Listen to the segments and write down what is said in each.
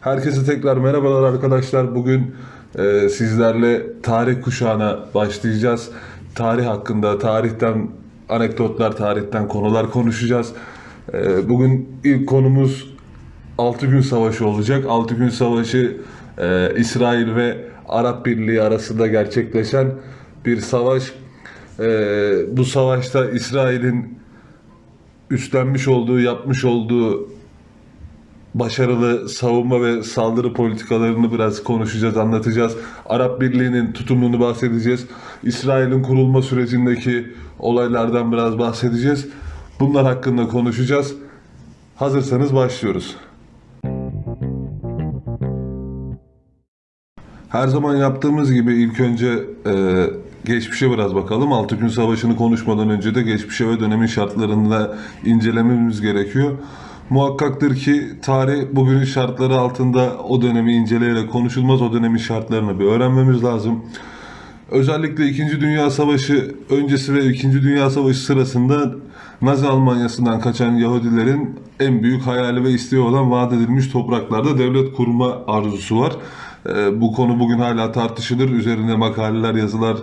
Herkese tekrar merhabalar arkadaşlar. Bugün e, sizlerle tarih kuşağına başlayacağız. Tarih hakkında, tarihten anekdotlar, tarihten konular konuşacağız. E, bugün ilk konumuz 6 gün savaşı olacak. 6 gün savaşı e, İsrail ve Arap Birliği arasında gerçekleşen bir savaş. E, bu savaşta İsrail'in üstlenmiş olduğu, yapmış olduğu başarılı savunma ve saldırı politikalarını biraz konuşacağız, anlatacağız. Arap Birliği'nin tutumunu bahsedeceğiz. İsrail'in kurulma sürecindeki olaylardan biraz bahsedeceğiz. Bunlar hakkında konuşacağız. Hazırsanız başlıyoruz. Her zaman yaptığımız gibi ilk önce e, geçmişe biraz bakalım. Altı gün savaşını konuşmadan önce de geçmişe ve dönemin şartlarını da incelememiz gerekiyor. Muhakkaktır ki tarih bugünün şartları altında o dönemi inceleyerek konuşulmaz. O dönemin şartlarını bir öğrenmemiz lazım. Özellikle 2. Dünya Savaşı öncesi ve 2. Dünya Savaşı sırasında Nazi Almanyası'ndan kaçan Yahudilerin en büyük hayali ve isteği olan vaat edilmiş topraklarda devlet kurma arzusu var. Ee, bu konu bugün hala tartışılır. Üzerine makaleler, yazılar,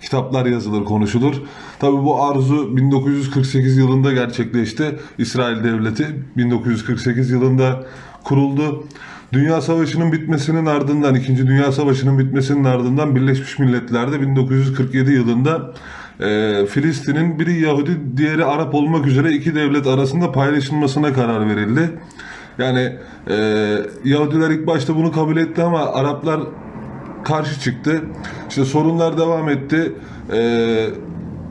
kitaplar yazılır, konuşulur. Tabii bu arzu 1948 yılında gerçekleşti. İsrail Devleti 1948 yılında kuruldu. Dünya Savaşı'nın bitmesinin ardından, 2. Dünya Savaşı'nın bitmesinin ardından Birleşmiş Milletler'de 1947 yılında e, Filistin'in biri Yahudi, diğeri Arap olmak üzere iki devlet arasında paylaşılmasına karar verildi. Yani e, Yahudiler ilk başta bunu kabul etti ama Araplar karşı çıktı. İşte sorunlar devam etti. E,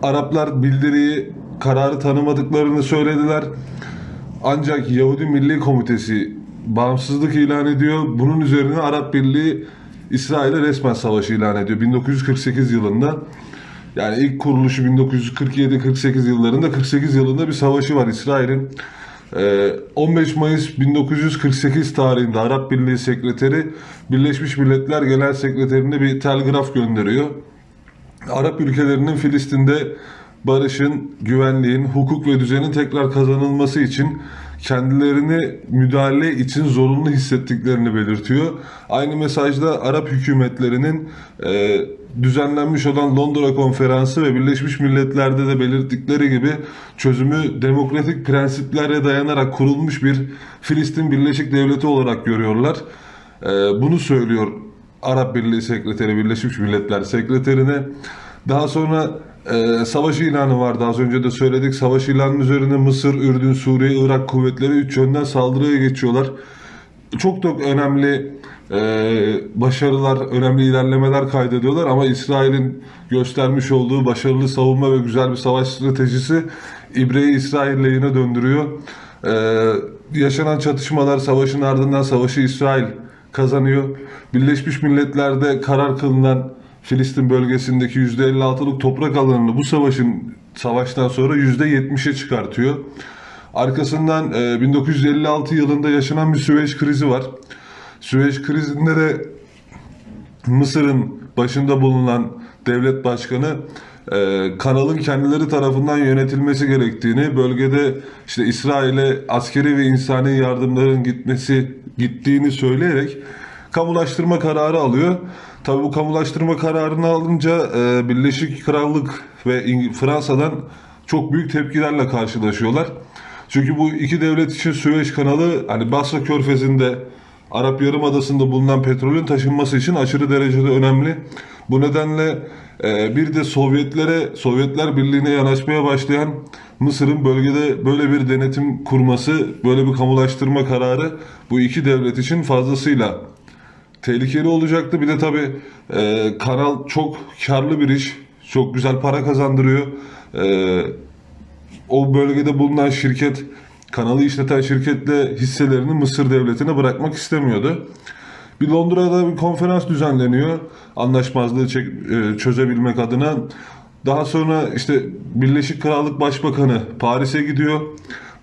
Araplar bildiriyi, kararı tanımadıklarını söylediler. Ancak Yahudi Milli Komitesi bağımsızlık ilan ediyor. Bunun üzerine Arap Birliği İsrail'e resmen savaşı ilan ediyor 1948 yılında. Yani ilk kuruluşu 1947-48 yıllarında 48 yılında bir savaşı var İsrail'in. Ee, 15 Mayıs 1948 tarihinde Arap Birliği Sekreteri Birleşmiş Milletler Genel Sekreterine bir telgraf gönderiyor. Arap ülkelerinin Filistin'de barışın, güvenliğin, hukuk ve düzenin tekrar kazanılması için kendilerini müdahale için zorunlu hissettiklerini belirtiyor. Aynı mesajda Arap hükümetlerinin e, düzenlenmiş olan Londra Konferansı ve Birleşmiş Milletler'de de belirttikleri gibi çözümü demokratik prensiplere dayanarak kurulmuş bir Filistin Birleşik Devleti olarak görüyorlar. E, bunu söylüyor Arap Birliği Sekreteri, Birleşmiş Milletler Sekreterine. Daha sonra e, savaş ilanı vardı az önce de söyledik. Savaş ilanının üzerine Mısır, Ürdün, Suriye, Irak kuvvetleri üç yönden saldırıya geçiyorlar. Çok çok önemli e, başarılar, önemli ilerlemeler kaydediyorlar ama İsrail'in göstermiş olduğu başarılı savunma ve güzel bir savaş stratejisi İbre'yi İsrail lehine döndürüyor. E, yaşanan çatışmalar, savaşın ardından savaşı İsrail kazanıyor. Birleşmiş Milletler'de karar kılınan Filistin bölgesindeki %56'lık toprak alanını bu savaşın savaştan sonra %70'e çıkartıyor. Arkasından e, 1956 yılında yaşanan bir Süveyş krizi var. Süveyş krizinde de Mısır'ın başında bulunan devlet başkanı e, kanalın kendileri tarafından yönetilmesi gerektiğini, bölgede işte İsrail'e askeri ve insani yardımların gitmesi gittiğini söyleyerek kamulaştırma kararı alıyor. Tabi bu kamulaştırma kararını alınca e, Birleşik Krallık ve Fransa'dan çok büyük tepkilerle karşılaşıyorlar. Çünkü bu iki devlet için Süveyş kanalı hani Basra Körfezi'nde Arap Yarımadası'nda bulunan petrolün taşınması için aşırı derecede önemli. Bu nedenle e, bir de Sovyetlere, Sovyetler Birliği'ne yanaşmaya başlayan Mısır'ın bölgede böyle bir denetim kurması, böyle bir kamulaştırma kararı bu iki devlet için fazlasıyla tehlikeli olacaktı. Bir de tabii e, kanal çok karlı bir iş. Çok güzel para kazandırıyor. E, o bölgede bulunan şirket, kanalı işleten şirketle hisselerini Mısır devletine bırakmak istemiyordu. Bir Londra'da bir konferans düzenleniyor. Anlaşmazlığı çek- e, çözebilmek adına. Daha sonra işte Birleşik Krallık Başbakanı Paris'e gidiyor.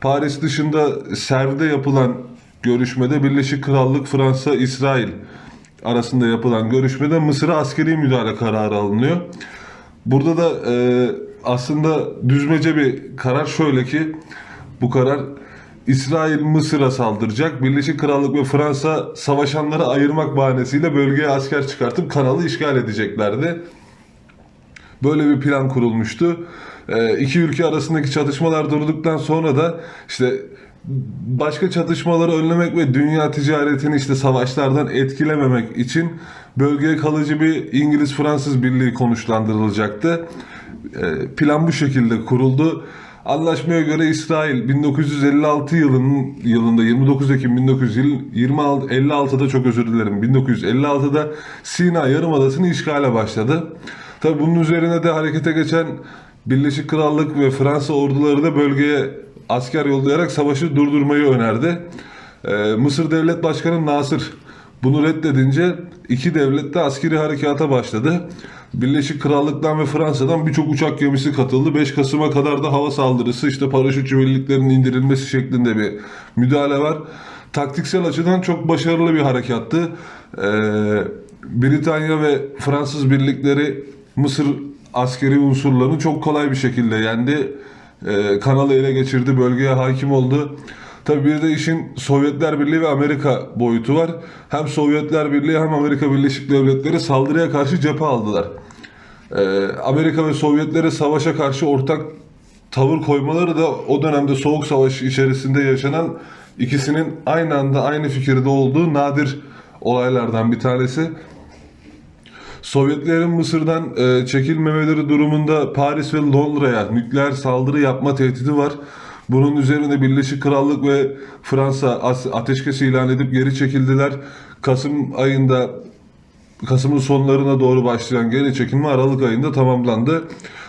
Paris dışında Serv'de yapılan görüşmede Birleşik Krallık, Fransa, İsrail arasında yapılan görüşmede Mısır'a askeri müdahale kararı alınıyor. Burada da e, aslında düzmece bir karar şöyle ki bu karar İsrail Mısır'a saldıracak. Birleşik Krallık ve Fransa savaşanları ayırmak bahanesiyle bölgeye asker çıkartıp kanalı işgal edeceklerdi. Böyle bir plan kurulmuştu. Ee, iki ülke arasındaki çatışmalar durduktan sonra da işte başka çatışmaları önlemek ve dünya ticaretini işte savaşlardan etkilememek için bölgeye kalıcı bir İngiliz-Fransız birliği konuşlandırılacaktı. Ee, plan bu şekilde kuruldu. Anlaşmaya göre İsrail 1956 yılının yılında 29 Ekim 1956'da çok özür dilerim 1956'da Sina Yarımadası'nı işgale başladı. Tabi bunun üzerine de harekete geçen Birleşik Krallık ve Fransa orduları da bölgeye asker yollayarak savaşı durdurmayı önerdi. Ee, Mısır Devlet Başkanı Nasır bunu reddedince iki devlet de askeri harekata başladı. Birleşik Krallık'tan ve Fransa'dan birçok uçak gemisi katıldı. 5 Kasım'a kadar da hava saldırısı, işte paraşütçü birliklerin indirilmesi şeklinde bir müdahale var. Taktiksel açıdan çok başarılı bir harekattı. Ee, Britanya ve Fransız birlikleri Mısır askeri unsurlarını çok kolay bir şekilde yendi. Ee, kanalı ele geçirdi, bölgeye hakim oldu. Tabii bir de işin Sovyetler Birliği ve Amerika boyutu var. Hem Sovyetler Birliği hem Amerika Birleşik Devletleri saldırıya karşı cephe aldılar. Ee, Amerika ve Sovyetlere savaşa karşı ortak tavır koymaları da o dönemde Soğuk Savaş içerisinde yaşanan ikisinin aynı anda aynı fikirde olduğu nadir olaylardan bir tanesi. Sovyetlerin Mısır'dan e, çekilmemeleri durumunda Paris ve Londra'ya nükleer saldırı yapma tehdidi var. Bunun üzerine Birleşik Krallık ve Fransa ateşkes ilan edip geri çekildiler. Kasım ayında Kasım'ın sonlarına doğru başlayan geri çekilme Aralık ayında tamamlandı.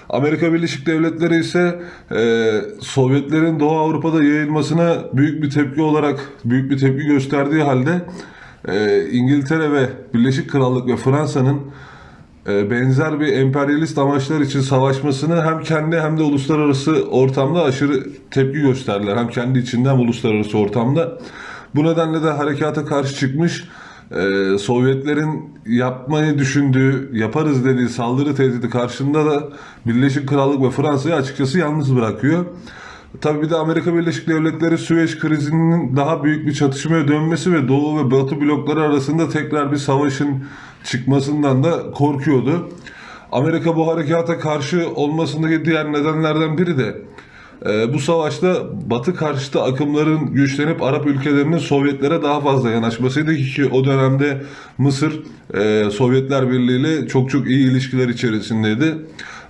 Amerika Birleşik Devletleri ise e, Sovyetlerin Doğu Avrupa'da yayılmasına büyük bir tepki olarak büyük bir tepki gösterdiği halde e, İngiltere ve Birleşik Krallık ve Fransa'nın e, benzer bir emperyalist amaçlar için savaşmasını hem kendi hem de uluslararası ortamda aşırı tepki gösterdiler. Hem kendi içinden hem uluslararası ortamda. Bu nedenle de harekata karşı çıkmış e, Sovyetlerin yapmayı düşündüğü, yaparız dediği saldırı tehdidi karşında da Birleşik Krallık ve Fransa'yı açıkçası yalnız bırakıyor. Tabii bir de Amerika Birleşik Devletleri Süveyş krizinin daha büyük bir çatışmaya dönmesi ve Doğu ve Batı blokları arasında tekrar bir savaşın çıkmasından da korkuyordu. Amerika bu harekata karşı olmasındaki diğer nedenlerden biri de e, bu savaşta Batı karşıtı akımların güçlenip Arap ülkelerinin Sovyetlere daha fazla yanaşmasıydı ki o dönemde Mısır e, Sovyetler Birliği ile çok çok iyi ilişkiler içerisindeydi.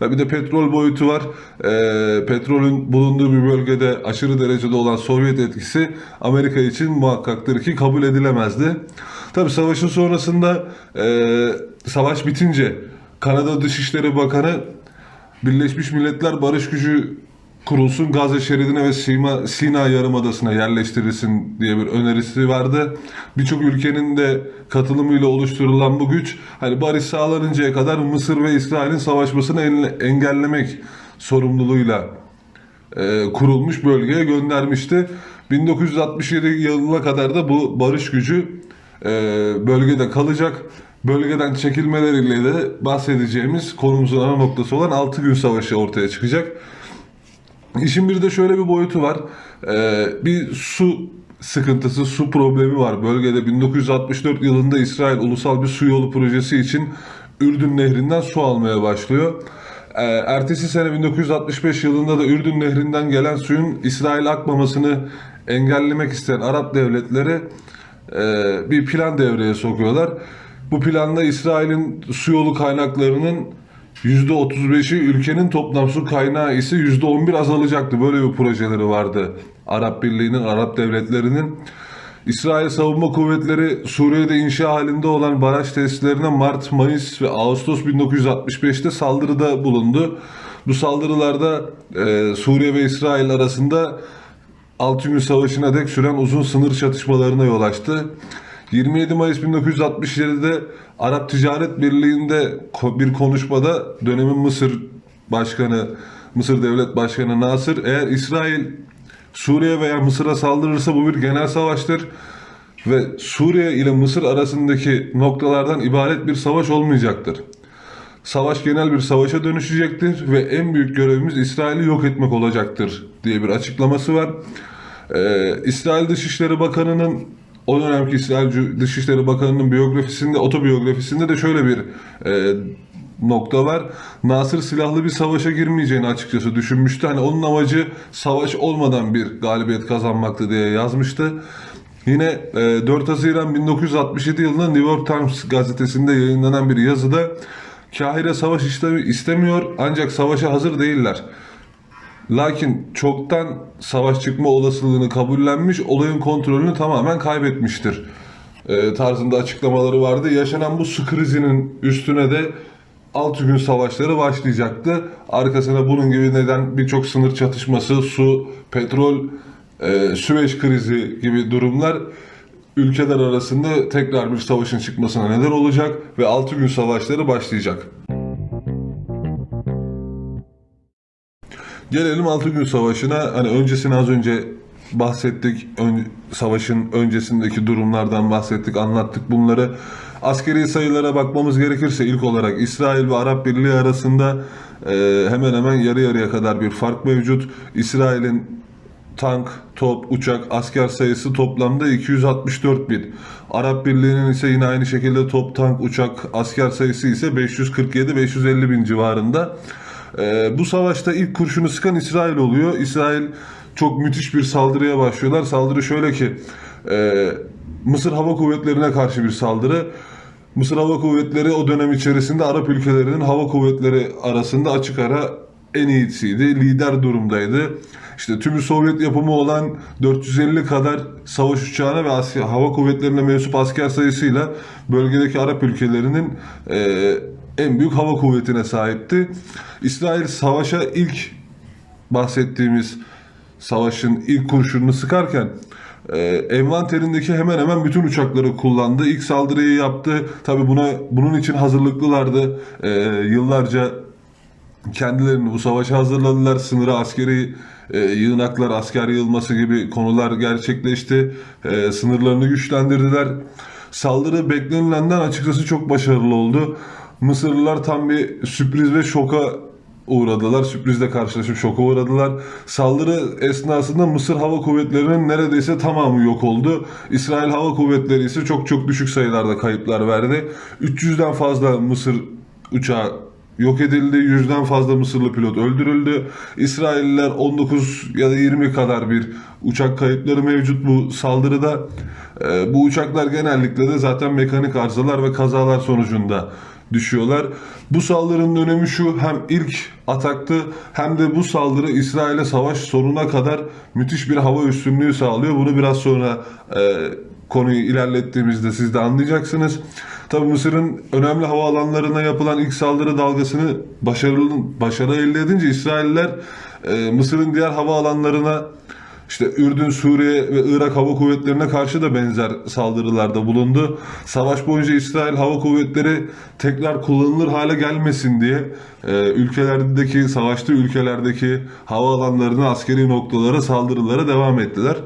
Bir de petrol boyutu var. E, petrolün bulunduğu bir bölgede aşırı derecede olan Sovyet etkisi Amerika için muhakkaktır ki kabul edilemezdi. Tabi savaşın sonrasında e, savaş bitince Kanada Dışişleri Bakanı Birleşmiş Milletler Barış Gücü kurulsun Gazze şeridine ve Sina, Sina Yarımadası'na yerleştirilsin diye bir önerisi vardı. Birçok ülkenin de katılımıyla oluşturulan bu güç hani barış sağlanıncaya kadar Mısır ve İsrail'in savaşmasını en- engellemek sorumluluğuyla e, kurulmuş bölgeye göndermişti. 1967 yılına kadar da bu barış gücü e, bölgede kalacak. Bölgeden çekilmeleriyle de bahsedeceğimiz konumuzun ana noktası olan 6 gün savaşı ortaya çıkacak. İşin bir de şöyle bir boyutu var. Ee, bir su sıkıntısı, su problemi var. Bölgede 1964 yılında İsrail ulusal bir su yolu projesi için Ürdün Nehri'nden su almaya başlıyor. Ee, ertesi sene 1965 yılında da Ürdün Nehri'nden gelen suyun İsrail akmamasını engellemek isteyen Arap devletleri e, bir plan devreye sokuyorlar. Bu planda İsrail'in su yolu kaynaklarının %35'i ülkenin toplam su kaynağı ise %11 azalacaktı. Böyle bir projeleri vardı Arap Birliği'nin, Arap devletlerinin. İsrail Savunma Kuvvetleri Suriye'de inşa halinde olan baraj tesislerine Mart, Mayıs ve Ağustos 1965'te saldırıda bulundu. Bu saldırılarda e, Suriye ve İsrail arasında 6 gün savaşına dek süren uzun sınır çatışmalarına yol açtı. 27 Mayıs 1967'de Arap Ticaret Birliği'nde bir konuşmada dönemin Mısır Başkanı, Mısır Devlet Başkanı Nasır eğer İsrail Suriye veya Mısır'a saldırırsa bu bir genel savaştır ve Suriye ile Mısır arasındaki noktalardan ibaret bir savaş olmayacaktır. Savaş genel bir savaşa dönüşecektir ve en büyük görevimiz İsrail'i yok etmek olacaktır diye bir açıklaması var. Ee, İsrail Dışişleri Bakanı'nın o dönemki İsrail Dışişleri Bakanı'nın biyografisinde, otobiyografisinde de şöyle bir e, nokta var. Nasır silahlı bir savaşa girmeyeceğini açıkçası düşünmüştü. Hani onun amacı savaş olmadan bir galibiyet kazanmaktı diye yazmıştı. Yine e, 4 Haziran 1967 yılında New York Times gazetesinde yayınlanan bir yazıda Kahire savaş istemiyor ancak savaşa hazır değiller. Lakin çoktan savaş çıkma olasılığını kabullenmiş, olayın kontrolünü tamamen kaybetmiştir. E, tarzında açıklamaları vardı. Yaşanan bu su krizinin üstüne de 6 gün savaşları başlayacaktı. Arkasına bunun gibi neden birçok sınır çatışması, su, petrol, e, Süveyş krizi gibi durumlar ülkeler arasında tekrar bir savaşın çıkmasına neden olacak ve 6 gün savaşları başlayacak. Gelelim 6 gün savaşına. Hani öncesini az önce bahsettik. Ön- savaşın öncesindeki durumlardan bahsettik, anlattık bunları. Askeri sayılara bakmamız gerekirse ilk olarak İsrail ve Arap Birliği arasında e, hemen hemen yarı yarıya kadar bir fark mevcut. İsrail'in tank, top, uçak, asker sayısı toplamda 264 bin. Arap Birliği'nin ise yine aynı şekilde top, tank, uçak, asker sayısı ise 547-550 bin civarında. Ee, bu savaşta ilk kurşunu sıkan İsrail oluyor. İsrail çok müthiş bir saldırıya başlıyorlar. Saldırı şöyle ki e, Mısır Hava Kuvvetleri'ne karşı bir saldırı. Mısır Hava Kuvvetleri o dönem içerisinde Arap ülkelerinin hava kuvvetleri arasında açık ara en iyisiydi. Lider durumdaydı. İşte tümü Sovyet yapımı olan 450 kadar savaş uçağına ve hava kuvvetlerine mensup asker sayısıyla bölgedeki Arap ülkelerinin e, en büyük hava kuvvetine sahipti. İsrail savaşa ilk bahsettiğimiz savaşın ilk kurşununu sıkarken e, envanterindeki hemen hemen bütün uçakları kullandı. İlk saldırıyı yaptı. Tabi buna bunun için hazırlıklılardı. E, yıllarca kendilerini bu savaşa hazırladılar. Sınıra askeri e, yığınaklar, asker yığılması gibi konular gerçekleşti. E, sınırlarını güçlendirdiler. Saldırı beklenilenden açıkçası çok başarılı oldu. Mısırlılar tam bir sürpriz ve şoka uğradılar. Sürprizle karşılaşıp şoka uğradılar. Saldırı esnasında Mısır Hava Kuvvetleri'nin neredeyse tamamı yok oldu. İsrail Hava Kuvvetleri ise çok çok düşük sayılarda kayıplar verdi. 300'den fazla Mısır uçağı yok edildi. Yüzden fazla Mısırlı pilot öldürüldü. İsrailliler 19 ya da 20 kadar bir uçak kayıpları mevcut bu saldırıda. Ee, bu uçaklar genellikle de zaten mekanik arızalar ve kazalar sonucunda düşüyorlar. Bu saldırının önemi şu hem ilk ataktı hem de bu saldırı İsrail'e savaş sonuna kadar müthiş bir hava üstünlüğü sağlıyor. Bunu biraz sonra e, konuyu ilerlettiğimizde siz de anlayacaksınız. Tabii Mısır'ın önemli havaalanlarına yapılan ilk saldırı dalgasını başarılı başarı elde edince İsrailler e, Mısır'ın diğer havaalanlarına işte Ürdün, Suriye ve Irak Hava Kuvvetlerine karşı da benzer saldırılarda bulundu. Savaş boyunca İsrail Hava Kuvvetleri tekrar kullanılır hale gelmesin diye e, ülkelerdeki, savaştığı ülkelerdeki havaalanlarına, askeri noktalara saldırılara devam ettiler.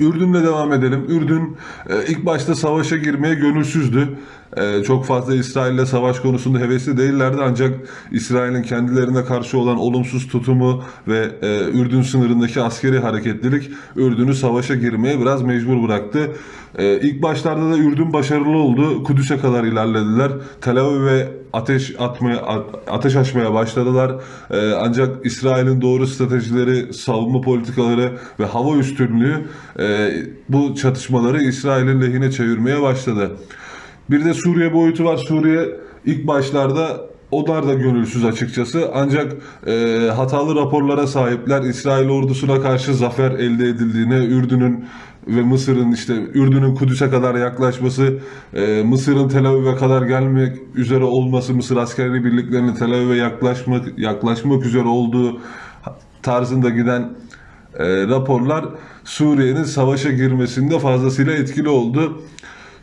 Ürdün'le devam edelim. Ürdün e, ilk başta savaşa girmeye gönülsüzdü. E, çok fazla İsrail'le savaş konusunda hevesli değillerdi ancak İsrail'in kendilerine karşı olan olumsuz tutumu ve e, Ürdün sınırındaki askeri hareketlilik Ürdün'ü savaşa girmeye biraz mecbur bıraktı. E, ilk başlarda da Ürdün başarılı oldu. Kudüs'e kadar ilerlediler. Tel Aviv'e ateş atmaya ateş açmaya başladılar. E, ancak İsrail'in doğru stratejileri, savunma politikaları ve hava üstünlüğü e, bu çatışmaları İsrail'in lehine çevirmeye başladı. Bir de Suriye boyutu var. Suriye ilk başlarda onlar da gönülsüz açıkçası. Ancak e, hatalı raporlara sahipler. İsrail ordusuna karşı zafer elde edildiğine, Ürdün'ün ve Mısır'ın işte Ürdün'ün Kudüs'e kadar yaklaşması, e, Mısır'ın Tel Aviv'e kadar gelmek üzere olması, Mısır askeri birliklerinin Tel Aviv'e yaklaşmak yaklaşmak üzere olduğu tarzında giden e, raporlar Suriye'nin savaşa girmesinde fazlasıyla etkili oldu.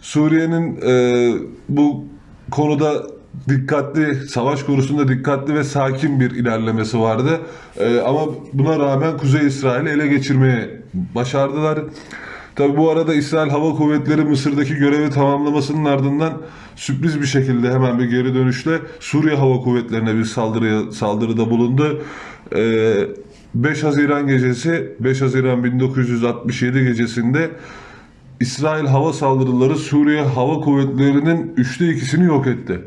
Suriye'nin e, bu konuda dikkatli, savaş konusunda dikkatli ve sakin bir ilerlemesi vardı. E, ama buna rağmen Kuzey İsrail'i ele geçirmeye başardılar. Tabi bu arada İsrail Hava Kuvvetleri Mısır'daki görevi tamamlamasının ardından sürpriz bir şekilde hemen bir geri dönüşle Suriye Hava Kuvvetleri'ne bir saldırıya, saldırıda bulundu. Ee, 5 Haziran gecesi 5 Haziran 1967 gecesinde İsrail hava saldırıları Suriye Hava Kuvvetleri'nin üçte ikisini yok etti.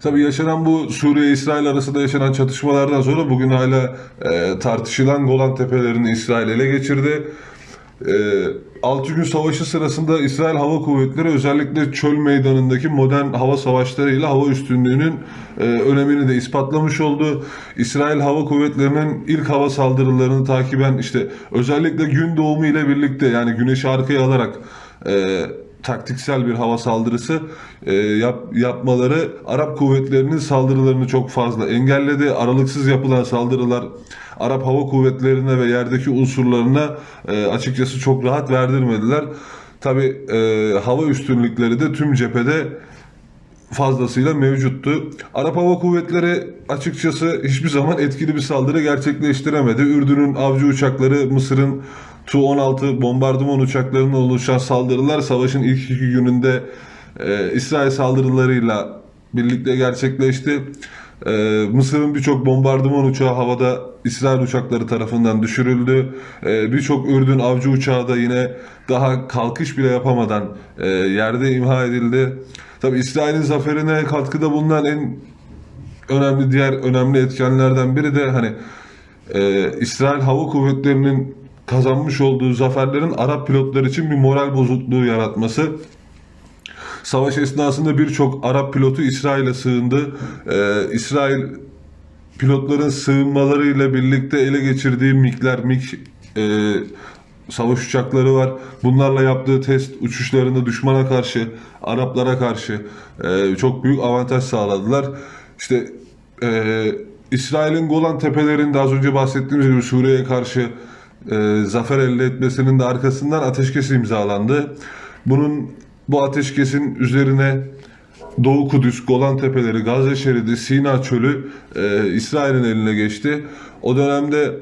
Tabii yaşanan bu Suriye-İsrail arasında yaşanan çatışmalardan sonra bugün hala e, tartışılan Golan Tepelerini İsrail ele geçirdi. E, 6 gün savaşı sırasında İsrail Hava Kuvvetleri özellikle çöl meydanındaki modern hava savaşlarıyla hava üstünlüğünün e, önemini de ispatlamış oldu. İsrail Hava Kuvvetleri'nin ilk hava saldırılarını takiben işte özellikle gün doğumu ile birlikte yani güneşi arkaya alarak e, taktiksel bir hava saldırısı e, yap, yapmaları Arap kuvvetlerinin saldırılarını çok fazla engelledi. Aralıksız yapılan saldırılar Arap hava kuvvetlerine ve yerdeki unsurlarına e, açıkçası çok rahat verdirmediler. Tabi hava üstünlükleri de tüm cephede fazlasıyla mevcuttu. Arap Hava Kuvvetleri açıkçası hiçbir zaman etkili bir saldırı gerçekleştiremedi. Ürdün'ün avcı uçakları, Mısır'ın Tu-16 bombardıman uçaklarına oluşan saldırılar savaşın ilk iki gününde e, İsrail saldırılarıyla birlikte gerçekleşti. E, Mısır'ın birçok bombardıman uçağı havada İsrail uçakları tarafından düşürüldü. E, birçok Ürdün avcı uçağı da yine daha kalkış bile yapamadan e, yerde imha edildi. Tabi İsrail'in zaferine katkıda bulunan en önemli diğer önemli etkenlerden biri de hani e, İsrail Hava Kuvvetleri'nin kazanmış olduğu zaferlerin Arap pilotlar için bir moral bozukluğu yaratması. Savaş esnasında birçok Arap pilotu İsrail'e sığındı. E, İsrail pilotların sığınmalarıyla birlikte ele geçirdiği MiG'ler, MiG e, savaş uçakları var. Bunlarla yaptığı test uçuşlarında düşmana karşı, Araplara karşı e, çok büyük avantaj sağladılar. İşte e, İsrail'in Golan Tepelerinde az önce bahsettiğimiz gibi Suriye'ye karşı e, zafer elde etmesinin de arkasından ateşkes imzalandı. Bunun bu ateşkesin üzerine Doğu Kudüs, Golan Tepeleri, Gazze şeridi, Sina çölü e, İsrail'in eline geçti. O dönemde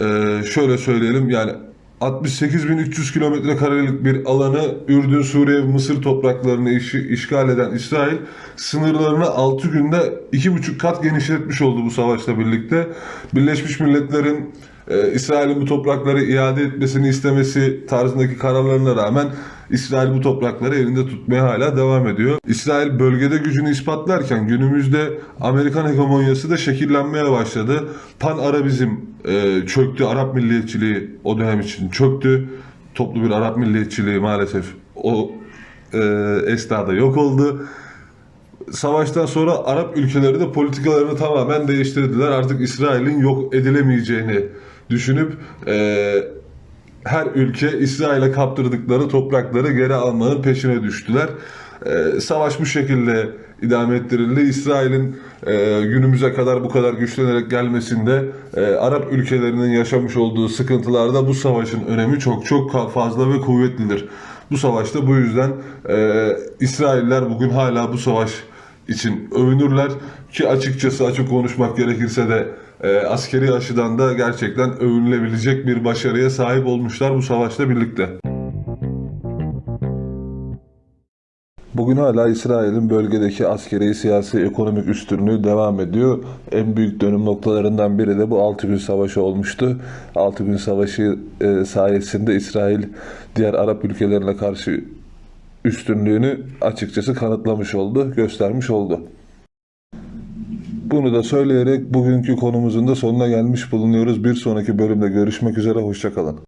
e, şöyle söyleyelim yani 68.300 kilometre karelik bir alanı Ürdün, Suriye Mısır topraklarını iş- işgal eden İsrail sınırlarını 6 günde 2,5 kat genişletmiş oldu bu savaşla birlikte. Birleşmiş Milletler'in e, İsrail'in bu toprakları iade etmesini istemesi tarzındaki kararlarına rağmen İsrail bu toprakları elinde tutmaya hala devam ediyor. İsrail bölgede gücünü ispatlarken günümüzde Amerikan hegemonyası da şekillenmeye başladı. Pan Arabizm e, çöktü, Arap milliyetçiliği o dönem için çöktü. Toplu bir Arap milliyetçiliği maalesef o e, esnada yok oldu. Savaştan sonra Arap ülkeleri de politikalarını tamamen değiştirdiler. Artık İsrail'in yok edilemeyeceğini düşünüp e, her ülke İsrail'e kaptırdıkları toprakları geri almanın peşine düştüler. E, savaş bu şekilde idame ettirildi. İsrail'in e, günümüze kadar bu kadar güçlenerek gelmesinde e, Arap ülkelerinin yaşamış olduğu sıkıntılarda bu savaşın önemi çok çok fazla ve kuvvetlidir. Bu savaşta bu yüzden e, İsrailler bugün hala bu savaş için övünürler ki açıkçası açık konuşmak gerekirse de e, askeri açıdan da gerçekten övünülebilecek bir başarıya sahip olmuşlar bu savaşla birlikte. Bugün hala İsrail'in bölgedeki askeri, siyasi, ekonomik üstünlüğü devam ediyor. En büyük dönüm noktalarından biri de bu 6 gün savaşı olmuştu. 6 gün savaşı e, sayesinde İsrail diğer Arap ülkelerine karşı üstünlüğünü açıkçası kanıtlamış oldu, göstermiş oldu. Bunu da söyleyerek bugünkü konumuzun da sonuna gelmiş bulunuyoruz. Bir sonraki bölümde görüşmek üzere, hoşçakalın.